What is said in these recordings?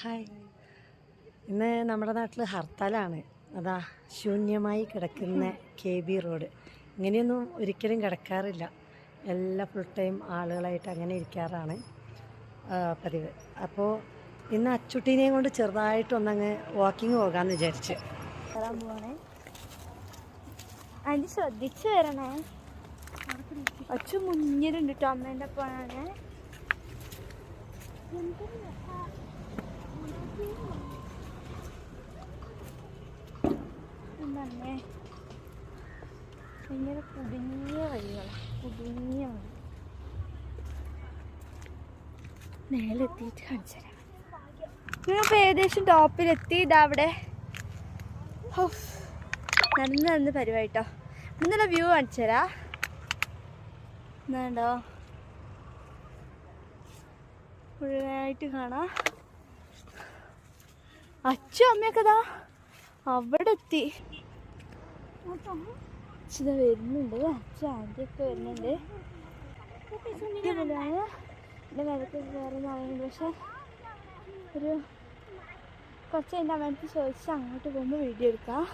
Hi. ഇന്ന് നമ്മുടെ നാട്ടിൽ ഹർത്താലാണ്. അതാ ശൂന്യമായി കിടക്കുന്ന കെ ബി റോഡ്. ഇങ്ങനെയൊന്നും ഒരിക്കലും കിടക്കാറില്ല. എല്ലാ ഫുൾ ടൈം ആളുകളായിട്ട് അങ്ങനെ ഇരിക്കാറാണ് പതിവ്. അപ്പോൾ ഇന്ന് അച്ചുട്ടീനെയും കൊണ്ട് ചെറുതായിട്ടൊന്നങ്ങ് വാക്കിംഗ് പോകാമെന്ന് വിചാരിച്ച്. അതിന് ശ്രദ്ധിച്ചു വരണേ. അച്ഛൻ മുന്നിലുണ്ട് കേട്ടോ അമ്മേന്റെ ഒപ്പമാണ് എന്താണ് ഭയങ്കര കുടുങ്ങിയ വഴികളാണ് കുടുങ്ങിയ വഴി. മേലെത്തിയിട്ട് കാണിച്ചു തരാം. ഞങ്ങളിപ്പോൾ ഏകദേശം ടോപ്പിലെത്തി ഇതവിടെ നടന്ന് നടന്ന് പരിപാടിട്ടോ ഇന്നലെ വ്യൂ കാണിച്ചു തരാ. എന്നാണ്ടോ മുഴുവനായിട്ട് കാണാം. അച്ഛനും അമ്മയൊക്കെ അവിടെ എത്തി. അച്ഛത വരുന്നുണ്ട് അച്ഛൻ ആദ്യമൊക്കെ വരുന്നുണ്ട്. അടിപൊളിയാണ് എന്റെ മേലൊക്കെ വേറെ പറയുന്നുണ്ട്. പക്ഷെ ഒരു കുറച്ച് എന്റെ അമ്മയടുത്ത് ചോദിച്ച് അങ്ങോട്ട് പോകുമ്പോൾ വീഡിയോ എടുക്കാം.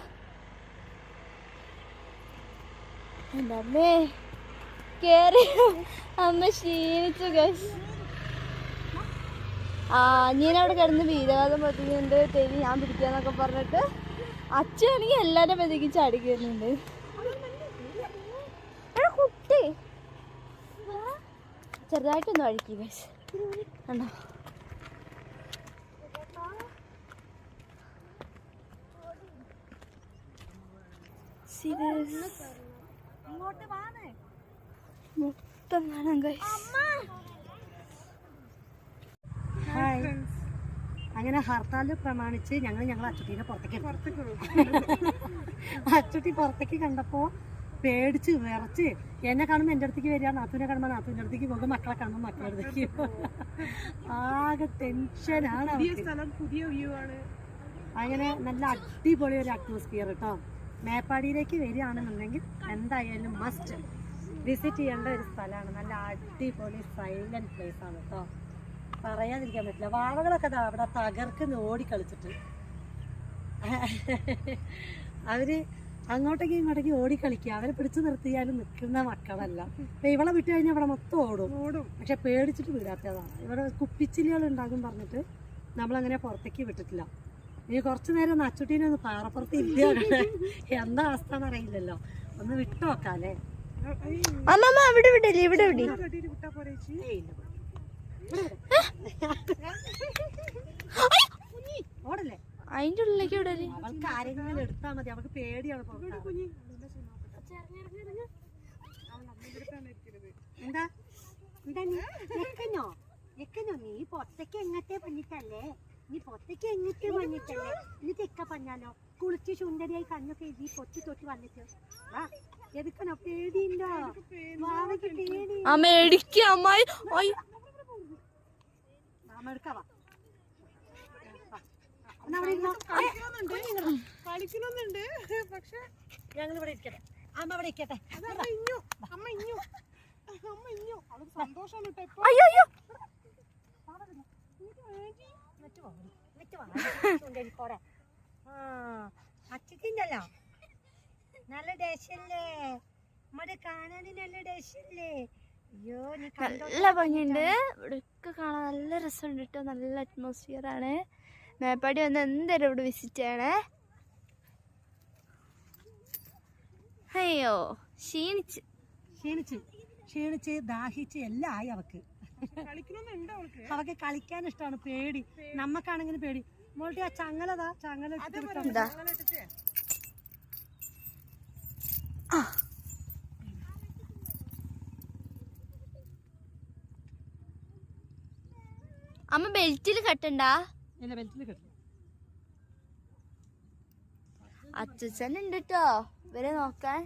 എന്റെ അമ്മേ കേറി അമ്മ ക്ഷീണിച്ചു ഗസ് ആ അവിടെ കിടന്ന് വീരവാദം പതിക്കുന്നുണ്ട് തെരി ഞാൻ പിടിക്കാന്നൊക്കെ പറഞ്ഞിട്ട് അച്ഛനാണെങ്കിൽ എല്ലാവരും പതിക്ക് ചാടി എടാ കുട്ടി ചെറുതായിട്ടൊന്ന് അഴുക്കി ഗൈസ് കണ്ടോ? മൊത്തം കാണാം ഗൈസ് ഹായ് അങ്ങനെ ഹർത്താൽ പ്രമാണിച്ച് ഞങ്ങൾ ഞങ്ങൾ അച്ചുട്ടീനെ പുറത്തേക്ക് അച്ചുട്ടി പുറത്തേക്ക് കണ്ടപ്പോൾ പേടിച്ച് വിറച്ച്. എന്നെ കാണുമ്പോൾ എന്റെ അടുത്തേക്ക് വരിക നാത്തൂനെ കാണുമ്പോൾ നാത്തൂന്റെ അടുത്തേക്ക് പോകും മക്കളെ കാണുമ്പോൾ മക്കളുടെ അടുത്തേക്ക്. ആകെ ടെൻഷനാണ് അവൾക്ക്. പുതിയ വ്യൂ ആണ്. അങ്ങനെ നല്ല അടിപൊളി ഒരു അറ്റ്മോസ്ഫിയർ കേട്ടോ മേപ്പാടിയിലേക്ക് വരികയാണെന്നുണ്ടെങ്കിൽ എന്തായാലും മസ്റ്റ് വിസിറ്റ് ചെയ്യേണ്ട ഒരു സ്ഥലമാണ്. നല്ല അടിപൊളി സൈലന്റ് പ്ലേസ് ആണ് കേട്ടോ പറയാതിരിക്കാൻ പറ്റില്ല. വാവകളൊക്കെ അവിടെ തകർക്കുന്ന ഓടിക്കളിച്ചിട്ട്. അവർ അങ്ങോട്ടേക്ക് ഇങ്ങോട്ടേക്ക് ഓടിക്കളിക്കുക അവരെ പിടിച്ചു നിർത്തിയാലും നിൽക്കുന്ന മക്കളല്ല. ഇവളെ വിട്ടു കഴിഞ്ഞാൽ ഇവിടെ മൊത്തം ഓടും. ഓടും. പക്ഷെ പേടിച്ചിട്ട് വിടാത്തതാണ്. ഇവിടെ കുപ്പിച്ചില്ലുകൾ ഉണ്ടാകും പറഞ്ഞിട്ട് നമ്മളങ്ങനെ പുറത്തേക്ക് വിട്ടിട്ടില്ല. ഇനി കുറച്ചു നേരം ഒന്ന് അച്ചുട്ടീനെ ഒന്ന് പാറപ്പുറത്ത് ഇല്ല എന്താ അവസ്ഥ എന്നറിയില്ലല്ലോ. ഒന്ന് വിട്ടു നോക്കാല്ലേ? അമ്മമ്മ ഇവിടെ വിടില്ലേ. ഇവിടെ വിടി. ഓടല്ലേ? അതിന്റെ ഉള്ളിലേക്ക് വിടൽ അവൾക്ക് ആരെങ്കിലും എടുത്താൽ മതി. അവൾക്ക് പേടിയാണ് എന്താ? എന്താ നീ? എക്കഞ്ഞോ എക്കഞ്ഞോ നീ പൊത്തക്ക് എങ്ങത്തെ പഞ്ഞിട്ടല്ലേ നീ പൊത്തക്ക് എങ്ങത്തെ പഞ്ഞിട്ടല്ലേ നീ തെക്ക പഞ്ഞാലോ കുളിച്ച് സുന്ദരിയായി കണ്ണൊക്കെ എഴുതി പൊത്തി തൊട്ട് വന്നിട്ട്. വാ. എടുക്കണോ പേടിയുണ്ടോ വാവയ്ക്ക് പേടി അമ്മ അമ്മായി. എടുക്കാവാ. കളിക്കണമെന്നുണ്ട്. പക്ഷെ ഞങ്ങൾ ഇവിടെ ഇരിക്കട്ടെ. അമ്മ ഇവിടെ ഇരിക്കട്ടെ. അതമ്മ ഇഞ്ഞു. അമ്മ ഇഞ്ഞു. അമ്മ ഇഞ്ഞു. അവൾക്ക് സന്തോഷമാണ് കേട്ടോ ഇപ്പൊ. അയ്യോ അയ്യോ. അച്ചിട്ടിണ്ടല്ലോ നല്ല ഡേശല്ലേ നമ്മുടെ കാണാൻ നല്ല ഡേശല്ലേ അയ്യോ നീ കണ്ടോ നല്ല ഭംഗിയുണ്ട്. ഇവിടെ കാണാൻ നല്ല രസമുണ്ട് കേട്ടോ. നല്ല അറ്റ്മോസ്ഫിയർ ആണ്. മേപ്പാടി വന്ന് എന്തായാലും ഇവിടെ വിസിറ്റ് ചെയ്യണേ? അയ്യോ ക്ഷീണിച്ച്. ക്ഷീണിച്ച്. ക്ഷീണിച്ച് ദാഹിച്ച് എല്ലാം ആയി അവക്ക്. അവക്ക് കളിക്കാൻ ഇഷ്ടമാണ് പേടി. നമ്മക്കാണെങ്കിലും പേടി. മോളുടെ ആ ചങ്ങലതാ ചങ്ങല അമ്മ ബെൽറ്റിൽ കെട്ടണ്ടാ? ഇല്ല ബെൽറ്റിൽ കെട്ടി അച്ഛൻ ഉണ്ട് കേട്ടോ ഇവരെ നോക്കാൻ.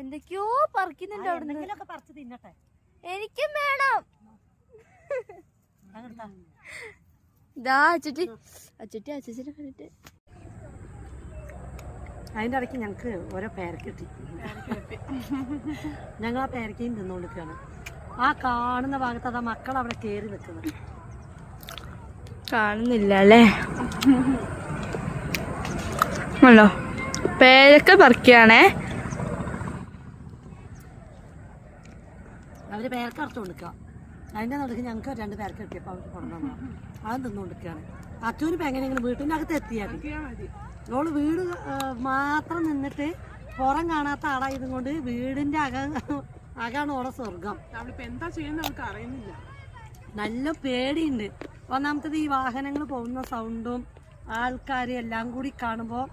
എന്തൊക്കെയോ പറിക്കുന്നുണ്ട് അവിടെ എനിക്കും വേണം. ഇതാ അച്ചുട്ടി. അച്ചുട്ടി അച്ഛനെ കണ്ടിട്ട്. അതിന്റെ ഇടയ്ക്ക് ഞങ്ങൾക്ക് ഓരോ പേരക്ക കിട്ടി. ഞങ്ങൾ ആ പേരക്കയും തിന്നുകൊണ്ടിരിക്കുകയാണ് ആ കാണുന്ന ഭാഗത്ത് അതാ മക്കൾ അവിടെ കേറി നിൽക്കുന്നത്. കാണുന്നില്ല അല്ലേ അല്ലോ പേരക്ക പറിക്കുകയാണേ അവർ പേരക്ക അറുത്ത് കൊടുക്കുക. അതിന്റെ നടുക്ക് ഞങ്ങൾക്ക് രണ്ട് പേരക്ക കിട്ടിയപ്പോൾ അവർക്ക് കൊണ്ടുവന്നു. അത് തിന്നുകൊണ്ടിരിക്കുകയാണ് അച്ഛനും എങ്ങനെയെങ്കിലും വീട്ടിന്റെ അകത്ത് എത്തിയാൽ മതി. ഓൾ വീട് മാത്രം നിന്നിട്ട് പുറം കാണാത്ത ആളായതും കൊണ്ട് വീടിന്റെ അകം അകാണ് ഓളെ സ്വർഗം. അവളിപ്പോ എന്താ ചെയ്യുന്ന അവൾക്ക് അറിയുന്നില്ല. നല്ല പേടിയുണ്ട്. ഒന്നാമത്തത് ഈ വാഹനങ്ങൾ പോകുന്ന സൗണ്ടും ആൾക്കാരും എല്ലാം കൂടി കാണുമ്പോൾ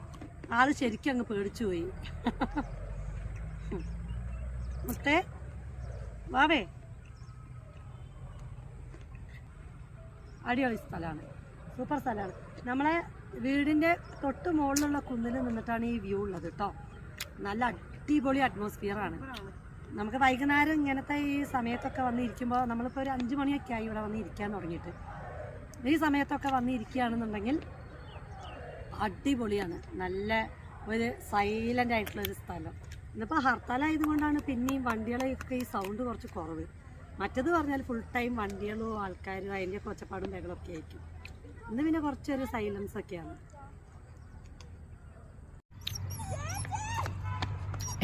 ആൾ ശരിക്കും അങ്ങ് പേടിച്ചു പോയി. മുത്തേ വാവേ. അടിപൊളി സ്ഥലമാണ് സൂപ്പർ സ്ഥലമാണ് നമ്മളെ വീടിന്റെ തൊട്ട് മുകളിലുള്ള കുന്നിൽ നിന്നിട്ടാണ് ഈ വ്യൂ ഉള്ളത് കേട്ടോ നല്ല അടിപൊളി അറ്റ്മോസ്ഫിയറാണ് നമുക്ക് വൈകുന്നേരം ഇങ്ങനത്തെ ഈ സമയത്തൊക്കെ വന്നിരിക്കുമ്പോൾ നമ്മളിപ്പോൾ ഒരു അഞ്ച് മണിയൊക്കെ ആയി ഇവിടെ വന്നിരിക്കാൻ തുടങ്ങിയിട്ട്. ഈ സമയത്തൊക്കെ വന്ന് ഇരിക്കുകയാണെന്നുണ്ടെങ്കിൽ അടിപൊളിയാണ്. നല്ല ഒരു സൈലന്റ് ആയിട്ടുള്ളൊരു സ്ഥലം. ഇന്നിപ്പോൾ ഹർത്താലായതുകൊണ്ടാണ് പിന്നെയും വണ്ടികളെയൊക്കെ ഈ സൗണ്ട് കുറച്ച് കുറവ്. മറ്റത് പറഞ്ഞാൽ ഫുൾ ടൈം വണ്ടികളും ആൾക്കാരും അതിന്റെ ഒച്ചപ്പാടും ബഹളമൊക്കെ ആയിരിക്കും. ഇന്ന് പിന്നെ കുറച്ചൊരു സൈലൻസ് ഒക്കെയാണ്.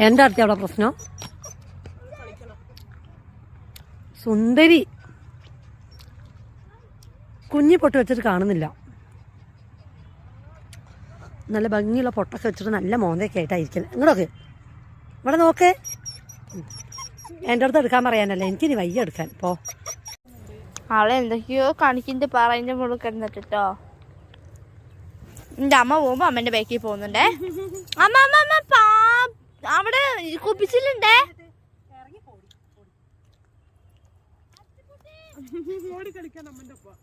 എന്റെ അടുത്ത് അവിടെ പ്രശ്നം? സുന്ദരി കുഞ്ഞി പൊട്ട് വെച്ചിട്ട് കാണുന്നില്ല. നല്ല ഭംഗിയുള്ള പൊട്ടൊക്കെ വെച്ചിട്ട് നല്ല മോന്തയൊക്കെ ആയിട്ടായിരിക്കൽ ഇങ്ങോട്ടൊക്കെ. ഇവിടെ നോക്കേ. എന്റെ അടുത്ത് എടുക്കാൻ പറയാനല്ല. എനിക്കിനി വയ്യ എടുക്കാൻ. പോ. ആളെ എന്തൊക്കെയോ കാണിക്കുന്നത് പറയുന്ന മുകളിൽ കിടന്നിട്ടോ എന്റെ അമ്മ പോകുമ്പോ അമ്മന്റെ ബാക്കിൽ പോകുന്നുണ്ടേ. അമ്മ അമ്മ അമ്മ പാ അവിടെ കുപ്പിച്ചിലുണ്ടേ? ഓടി കളിക്കാൻ അമ്മന്റെ ഒപ്പം.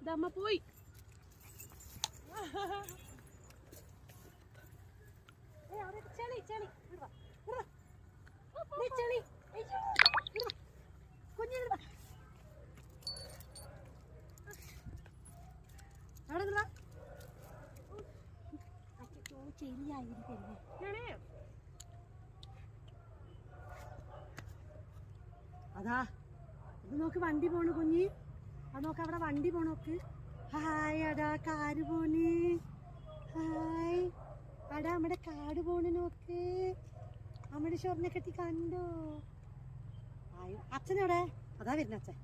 ഇതമ്മ പോയി. അതാ ഇത് നോക്ക് വണ്ടി പോണു കുഞ്ഞി. അത് നോക്ക് അവിടെ വണ്ടി പോണു പോണോക്ക് ഹായ് അടാ കാര് പോണ്. ഹായ്. അടാ നമ്മുടെ കാട് പോണു നോക്ക്. നമ്മുടെ ഷൊറിനെ കെട്ടി കണ്ടോ? അച്ഛൻ അച്ഛനവിടെ അതാ വരുന്ന അച്ഛൻ.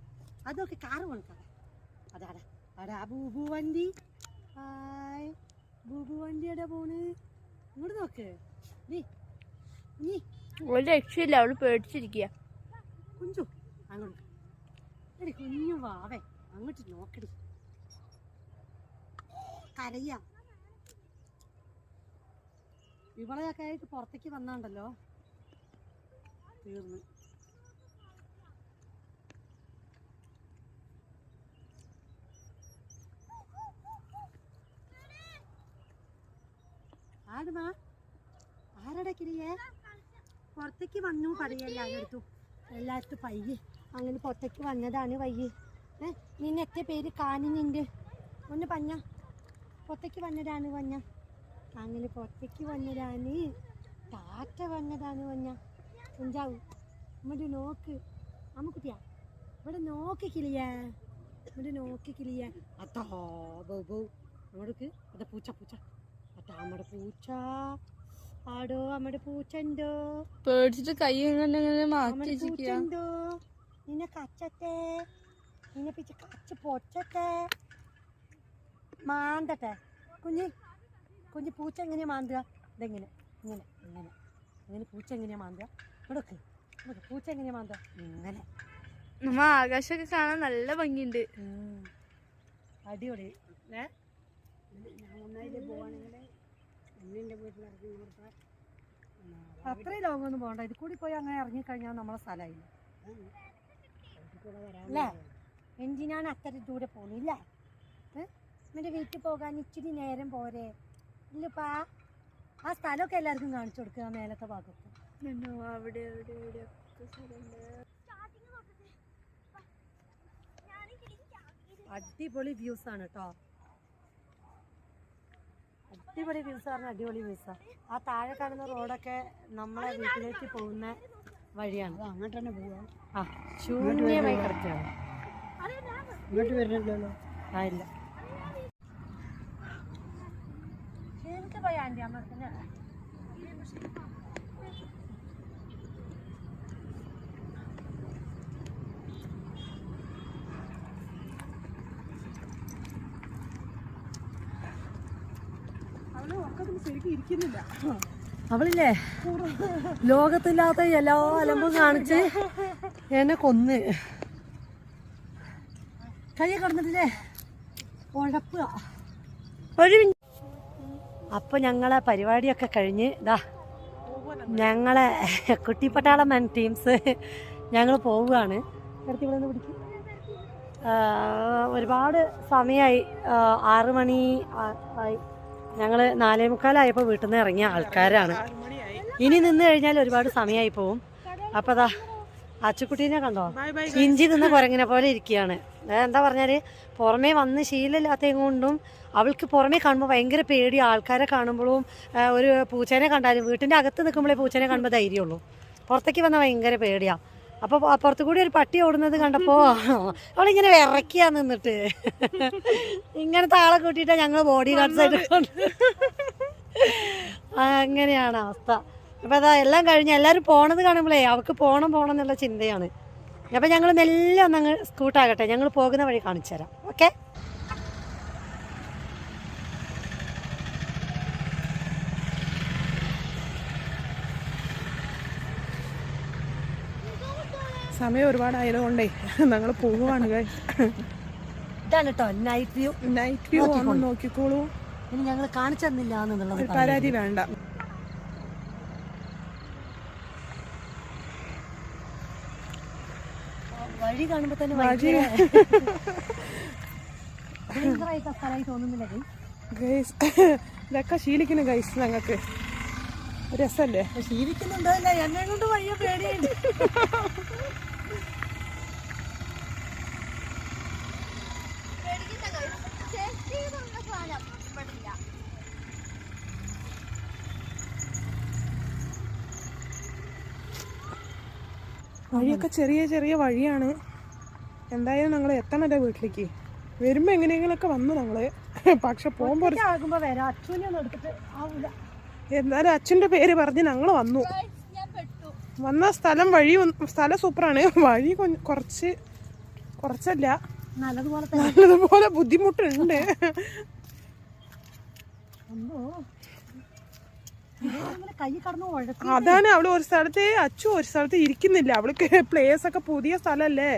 അത് നോക്ക് കാറ് പോണു കാറ്. അതാ അടാ. അടാ ബൂബു വണ്ടി. ഹായ്. ബൂബു വണ്ടി എടാ പോണ്? ഇങ്ങോട്ട് നോക്ക്. നീ നീ. ഒരു രക്ഷയില്ല അവൾ പേടിച്ചിരിക്കുക കുഞ്ചു അങ്ങോട്ട്. എടി കുഞ്ഞു വാവേ അങ്ങോട്ട് നോക്കടി. കരയ. ഇവളെയൊക്കെ ആയിട്ട് പുറത്തേക്ക് വന്നാണ്ടല്ലോ. തീർന്നു. ആടുമാ ആരടക്കിരിയേ പുറത്തേക്ക് വന്നു അടുത്തു എല്ലായിടത്തും പയ്യെ. അങ്ങനെ പുറത്തേക്ക് വന്നതാണ് വയ്യ്. നിന്നെത്തെ പേര് കാണിനുണ്ട് ഒന്ന് പഞ്ഞ. പുറത്തേക്ക് വന്നതാണ് പഞ്ഞ. അങ്ങനെ പുറത്തേക്ക് വന്നതാണ്. താറ്റ വന്നതാണ് പഞ്ഞ. കുഞ്ചാവു ഇവിടെ നോക്ക്. അമ്മക്കുട്ടിയാ ഇവിടെ നോക്ക് കിളിയേ. ഇവിടെ നോക്ക് കിളിയേ. അതാ ബൗ ബൗ. അങ്ങോട്ടേക്ക്. അതാ പൂച്ച പൂച്ച. അതാ നമ്മുടെ പൂച്ച. ആടോ നമ്മുടെ പൂച്ചണ്ടോ പേടിച്ചിട്ട് കൈ മാറ്റി നമ്മുടെ വെച്ചിരിക്കുക പൂച്ചയുണ്ടോ? നിന്നെ കച്ചട്ടെ നിന്നെ പിച്ച കച്ച് പൊച്ചട്ടെ മാന്തട്ടെ. കുഞ്ഞ് കുഞ്ഞ് പൂച്ച എങ്ങനെയാ മാന്തുക? ഇതെങ്ങനെ? ഇങ്ങനെ ഇങ്ങനെ. ഇങ്ങനെ പൂച്ച എങ്ങനെയാ മാന്തുക? ഇവിടൊക്കെ. ഇവിടൊക്കെ പൂച്ച എങ്ങനെയാ മാന്തുക? ഇങ്ങനെ. നമ്മ ആകാശമൊക്കെ കാണാൻ നല്ല ഭംഗിയുണ്ട്. അടിപൊളി. ഏ? ഞാൻ ഒന്നായിട്ട് പോവാണെങ്കിൽ അമ്മേന്റെ വീട്ടിലിറങ്ങി കൊടുത്താൽ അത്രയും ലോങ്ങൊന്നും പോകണ്ട. ഇത് കൂടി പോയി അങ്ങനെ ഇറങ്ങിക്കഴിഞ്ഞാൽ നമ്മളെ അല്ലേ എന്തിനാണ് അത്ര ദൂരെ പോകുന്നില്ല എന്റെ വീട്ടിൽ പോകാൻ ഇച്ചിരി നേരം പോരെ. ഇല്ലപ്പാ ആ സ്ഥലമൊക്കെ എല്ലാവർക്കും കാണിച്ചു കൊടുക്കുക മേലത്തെ ഭാഗത്ത്. അവിടെ സ്ഥലമുണ്ട്. അടിപൊളി വ്യൂസ് ആണ് കേട്ടോ അടിപൊളി വ്യൂസ് പറഞ്ഞാൽ അടിപൊളി വ്യൂസ് ആ. താഴെ കാണുന്ന റോഡൊക്കെ നമ്മളെ വീട്ടിലേക്ക് പോകുന്ന വഴിയാണ്. അങ്ങോട്ട് തന്നെ പോവാ. ആ ശൂന്യമായി കിടക്കുകയാണ് ഇങ്ങോട്ട് വരുന്നില്ലല്ലോ ആ ഇല്ല. അവൾ ഉറക്കത്തിന് ശരിക്കും ഇരിക്കുന്നില്ല. അവളില്ലേ? ലോകത്തില്ലാത്ത എല്ലാ അലമ്പും കാണിച്ച് എന്നെ കൊന്ന്. കൈ കിടന്നിട്ടില്ലേ? ഉഴപ്പുക ഒരു അപ്പോൾ അപ്പൊ ഞങ്ങളെ പരിപാടിയൊക്കെ കഴിഞ്ഞ് ഇതാ ഞങ്ങളെ കുട്ടിപ്പട്ടാളം മെൻ ടീംസ് ഞങ്ങൾ പോവുകയാണ്. ഒരുപാട് സമയമായി ആറ് മണി ആയി. ഞങ്ങൾ നാലേ മുക്കാലായപ്പോൾ വീട്ടിൽ നിന്ന് ഇറങ്ങിയ ആൾക്കാരാണ്. ഇനി നിന്ന് കഴിഞ്ഞാൽ ഒരുപാട് സമയമായി പോവും. അപ്പൊ അതാ അച്ചുക്കുട്ടീനെ കണ്ടോ? ഇഞ്ചി നിന്ന് കുരങ്ങിനെ പോലെ ഇരിക്കുകയാണ് എന്താ പറഞ്ഞാൽ പുറമേ വന്ന് ശീലമില്ലാത്തതും കൊണ്ടും അവൾക്ക് പുറമേ കാണുമ്പോൾ ഭയങ്കര പേടി. ആൾക്കാരെ കാണുമ്പോഴും ഒരു പൂച്ചേനെ കണ്ടാലും വീട്ടിന്റെ അകത്ത് നിൽക്കുമ്പോഴേ പൂച്ചേനെ കാണുമ്പോൾ ധൈര്യമുള്ളൂ പുറത്തേക്ക് വന്നാൽ ഭയങ്കര പേടിയാ. അപ്പോൾ അപ്പുറത്ത് കൂടി ഒരു പട്ടി ഓടുന്നത് കണ്ടപ്പോൾ അവളിങ്ങനെ വിറക്കിയ നിന്നിട്ട്. ഇങ്ങനെ താളെ കൂട്ടിയിട്ടാണ് ഞങ്ങൾ ബോഡി ഗാർഡ്സ് ആയിട്ട് അങ്ങനെയാണ് അവസ്ഥ. അപ്പോൾ അതാ എല്ലാം കഴിഞ്ഞ് എല്ലാവരും പോണത് കാണുമ്പോഴേ അവക്ക് പോകണം പോകണം എന്നുള്ള ചിന്തയാണ്. അപ്പോൾ ഞങ്ങൾ മെല്ലെ ഒന്നങ്ങ് സ്കൂട്ടാകട്ടെ ഞങ്ങൾ പോകുന്ന വഴി കാണിച്ചു തരാം ഓക്കെ സമയം ഒരുപാടായതുകൊണ്ടേ ഞങ്ങൾ പോവുകയാണ് ഇതാണ് കേട്ടോ നൈറ്റ് വ്യൂ നൈറ്റ് വ്യൂ ഒന്ന് നോക്കിക്കോളൂ. ഇനി ഞങ്ങൾ കാണിച്ചു തന്നില്ല എന്നുള്ളത് പരാതി വേണ്ട. വഴി കാണുമ്പോൾ തന്നെ വഴി ഭയങ്കരമായിട്ട് സ്ഥലമായി തോന്നുന്നില്ല ഗൈ. ഗൈസ് ഇതൊക്കെ ശീലിക്കുന്നു ഗൈസ് ഞങ്ങൾക്ക്. രസല്ലേ? ശീലിക്കുന്നുണ്ടോ എന്നെ കൊണ്ട് വയ്യ പേടിയുണ്ട്. വഴിയൊക്കെ ചെറിയ ചെറിയ വഴിയാണ്. എന്തായാലും ഞങ്ങൾ എത്തണല്ലേ വീട്ടിലേക്ക്. വരുമ്പോ എങ്ങനെയെങ്കിലൊക്കെ വന്നു ഞങ്ങൾ. പക്ഷെ പോകുമ്പോ എന്തായാലും അച്ഛന്റെ പേര് പറഞ്ഞ് ഞങ്ങൾ വന്നു. വന്ന സ്ഥലം വഴി സ്ഥലം സൂപ്പറാണ്. വഴി കുറച്ച് കുറച്ചല്ല. നല്ലതുപോലെ ബുദ്ധിമുട്ടുണ്ട്. അതാണ് അവൾ ഒരു സ്ഥലത്ത് അച്ചു ഒരു സ്ഥലത്ത് ഇരിക്കുന്നില്ല. അവൾക്ക് പ്ലേസ് ഒക്കെ പുതിയ സ്ഥലല്ലേ?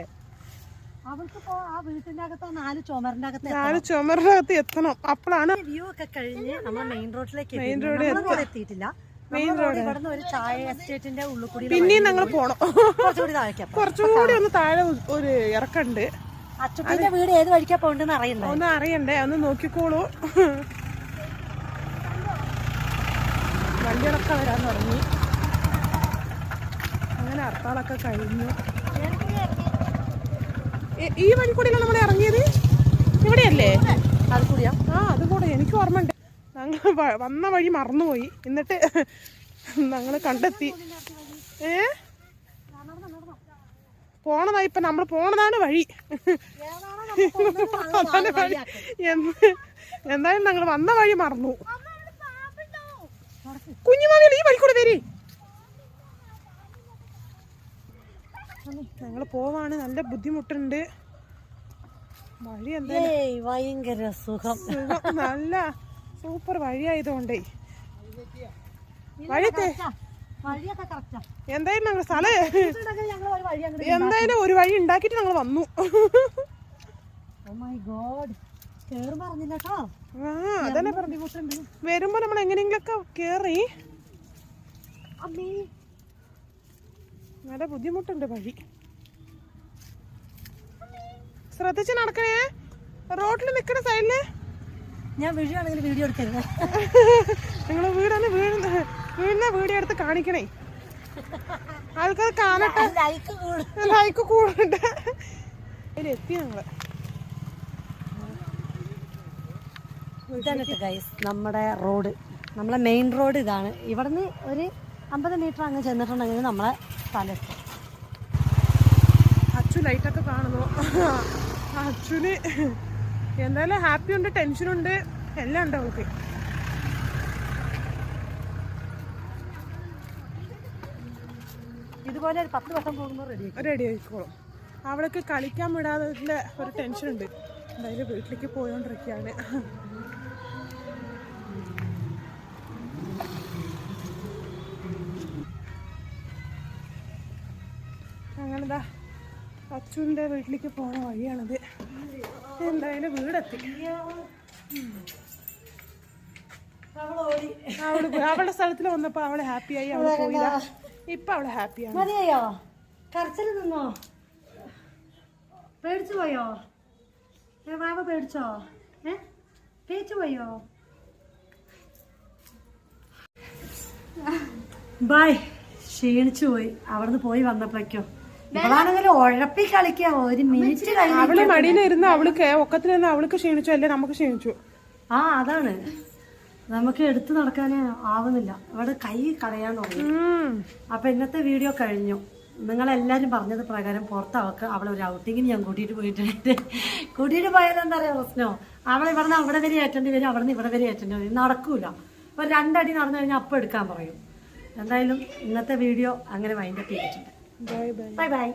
അവൾക്ക് ഇപ്പോ ആ വീട്ടിന്റെ അകത്ത് നാല് ചുമറിന്റെ അകത്ത് നാല് ചുമറിനകത്ത് എത്തണം. അപ്പോഴാണ് വ്യൂ ഒക്കെ കഴിഞ്ഞ് നമ്മൾ മെയിൻ റോഡിലേക്ക് മെയിൻ റോഡ് എത്തിയിട്ടില്ല. മെയിൻ റോഡ് ഇവിടുന്ന് ഒരു ചായ എസ്റ്റേറ്റിന്റെ ഉള്ളിൽ കൂടി പിന്നെയും ഞങ്ങൾ പോണം. കുറച്ചുകൂടി താഴേക്കാം കുറച്ചുകൂടി ഒന്ന് താഴെ ഒരു ഇറക്കണ്ട്. അച്ചുട്ടിന്റെ വീട് ഏത് വഴിക്കാ പോണ്ടെന്ന് അറിയണ്ടേ ഒന്ന് അറിയണ്ടേ? ഒന്ന് നോക്കിക്കോളൂ. വണ്ടികളൊക്കെ വരാൻ തുടങ്ങി. അങ്ങനെ അർത്താളൊക്കെ കഴിഞ്ഞു. ഈ- വഴി കൂടിയല്ല നമ്മൾ ഇറങ്ങിയത്? ഇവിടെയല്ലേ? അത് കൂടിയാ ആ അതുകൂടെ എനിക്ക് ഓർമ്മയുണ്ട്. ഞങ്ങൾ വന്ന വഴി മറന്നുപോയി. എന്നിട്ട് ഞങ്ങൾ കണ്ടെത്തി. ഏ? പോണതാ ഇപ്പൊ നമ്മൾ പോണതാണ് വഴി. അതാണ് വഴി. എന്തായാലും ഞങ്ങൾ വന്ന വഴി മറന്നു. കുഞ്ഞുമാവികൾ ഈ വഴി കൂടെ വരി. ഞങ്ങൾ പോവാണ്. നല്ല ബുദ്ധിമുട്ടുണ്ട്. വഴി എന്താ ഭയങ്കര സുഖം. സുഖം. നല്ല സൂപ്പർ വഴിയായതുകൊണ്ടേ വഴി തെ- വഴിയൊക്കെ കറക്റ്റാ എന്തായാലും ഞങ്ങൾ സ്ഥലം എന്തായാലും ഒരു വഴി ഉണ്ടാക്കിട്ട് ഞങ്ങൾ വന്നു. ഓ മൈ ഗോഡ് കേറും പറഞ്ഞില്ല കേട്ടോ. അതന്നെ പറഞ്ഞു വരുമ്പോ നമ്മൾ എങ്ങനെയെങ്കിലൊക്കെ കേറി. നല്ല ബുദ്ധിമുട്ടുണ്ട് വഴി. ശ്രദ്ധിച്ച് നടക്കണേ. റോഡിൽ നിൽക്കണ സൈഡിൽ. ഞാൻ വീഴുകയാണെങ്കിൽ വീഡിയോ എടുക്കരുത്. നിങ്ങളെ വീടാണ് വീഴുന്ന വീഴുന്ന വീഡിയോ എടുത്ത് കാണിക്കണേ. ആൾക്കാർ കാണട്ടെ. ലൈക്ക് കൂടുന്നുണ്ട് ലൈക്ക് കൂടണ്ട അതിലെത്തി ഞങ്ങൾ. ഇതാണ് ഗൈസ് നമ്മുടെ റോഡ്. നമ്മളെ മെയിൻ റോഡ് ഇതാണ്. ഇവിടുന്ന് ഒരു അമ്പത് മീറ്റർ അങ്ങ് ചെന്നിട്ടുണ്ടെങ്കിൽ നമ്മളെ സ്ഥലത്ത്. അച്ചു ലൈറ്റൊക്കെ കാണുന്നു. അച്ചുന് എന്തായാലും ഹാപ്പി ഉണ്ട് ടെൻഷനുണ്ട് എല്ലാം ഉണ്ട് അവൾക്ക്. ഇതുപോലെ ഒരു പത്ത് വട്ടം പോകുമ്പോൾ റെഡി റെഡി ആയിക്കോളും. അവൾക്ക് കളിക്കാൻ വിടാതെ ഒരു ടെൻഷൻ ഉണ്ട്. എന്തായാലും വീട്ടിലേക്ക് പോയോണ്ടിരിക്കുകയാണ്. അങ്ങനെതാ അച്ഛന്റെ വീട്ടിലേക്ക് പോണ വഴിയാണത്. എന്തായാലും വീടെത്തി. അവൾ. അവളുടെ സ്ഥലത്തിൽ വന്നപ്പോ അവൾ ഹാപ്പിയായി അവൾ പോയില്ല ഇപ്പൊ അവൾ ഹാപ്പിയാണ് മതിയോ കരച്ചിൽ നിന്നോ? പേടിച്ചു പോയോ? ഏ വാവ പേടിച്ചോ? ഏ? പേടിച്ചു പോയോ? ബൈ. ക്ഷീണിച്ചു പോയി. അവിടുന്ന് പോയി വന്നപ്പോഴേക്കോ. ഇവളാണെങ്കിൽ ഉഴപ്പി ഒരു മിനിറ്റ് അവൾ മടിയിലിരുന്ന് അവൾക്ക് ഒക്കത്തിലിരുന്ന് അവൾക്ക് ക്ഷീണിച്ചു അല്ലേ നമുക്ക് ക്ഷീണിച്ചു. ആ അതാണ്. നമുക്ക് എടുത്തു നടക്കാനേ ആവുന്നില്ല. അവിടെ കൈ കളയാൻ തുടങ്ങി. അപ്പൊ ഇന്നത്തെ വീഡിയോ കഴിഞ്ഞു. നിങ്ങളെല്ലാരും പറഞ്ഞത് പ്രകാരം പുറത്ത് അവൾക്ക് അവളെ ഒരു ഔട്ടിങ്ങിന് ഞാൻ കൂട്ടിയിട്ട് പോയിട്ടുണ്ട് കൂട്ടിയിട്ട് പോയാൽ എന്താ പറയാ പ്രശ്നമോ അവളെ ഇവിടുന്ന് അവിടെ വരെ ഏറ്റേണ്ടി വരും അവിടെ നിന്ന് ഇവിടെ വരെ ഏറ്റേണ്ടി വരും. നടക്കൂല. അപ്പൊ രണ്ടടി നടന്നു കഴിഞ്ഞാൽ അപ്പം എടുക്കാൻ പറയും. എന്തായാലും ഇന്നത്തെ വീഡിയോ അങ്ങനെ വൈൻഡപ്പ് ചെയ്തിട്ടുണ്ട്. Bye bye bye bye